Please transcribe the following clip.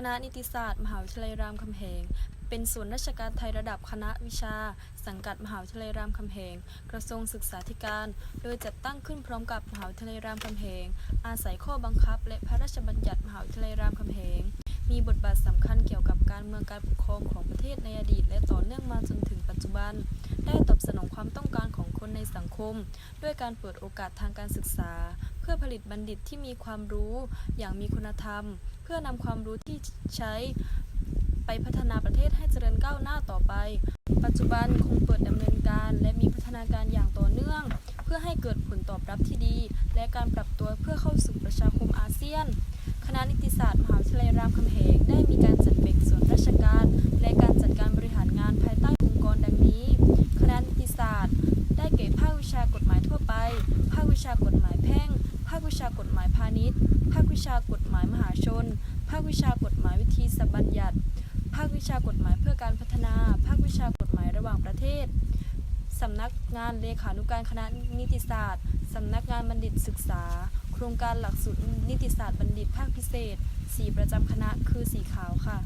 คณะนิติศาสตร์ มหาวิทยาลัยรามคำแหง เป็นศูนราชการไทยระดับคณะวิชา สังกัดมหาวิทยาลัยรามคำแหง กระทรวงศึกษาธิการ โดยจัดตั้งขึ้นพร้อมกับมหาวิทยาลัยรามคำแหง อาศัยข้อบังคับ และพระราชบัญญัติมหาวิทยาลัยรามคำแหง มีบทบาทสำคัญเกี่ยวกับการเมืองการปกครองของประเทศในอดีต และต่อเนื่องมาจนถึงปัจจุบัน ได้ตอบสนองความต้องการของคนในสังคม ด้วยการเปิดโอกาสทางการศึกษา พื่อผลิตบัณฑิตที่มีความรู้อย่างมีคุณธรรม เพื่อนำความรู้ที่ใช้ไปพัฒนาประเทศให้เจริญก้าวหน้าต่อไป ปัจจุบันคงเปิดดำเนินการและมีพัฒนาการอย่างต่อเนื่อง เพื่อให้เกิดผลตอบรับที่ดี และการปรับตัวเพื่อเข้าสู่ประชาคมอาเซียน คณะนิติศาสตร์มหาวิทยาลัยรามคำแหงได้มีการจัดแบ่งส่วนราชการ และการจัดการบริหารงานภายใต้องค์กรดังนี้ คณะนิติศาสตร์ ได้แก่ภาควิชากฎหมายทั่วไป ภาควิชากฎหมายแพ่ง ภาควิชากฎหมายพาณิชย์ ภาควิชากฎหมายมหาชน ภาควิชากฎหมายวิธีสบัญญัติ ภาควิชากฎหมายเพื่อการพัฒนา ภาควิชากฎหมายระหว่างประเทศ สำนักงานเลขานุการคณะนิติศาสตร์ สำนักงานบัณฑิตศึกษา โครงการหลักสูตรนิติศาสตร์บัณฑิตภาคพิเศษ สีประจำคณะคือสีขาวค่ะ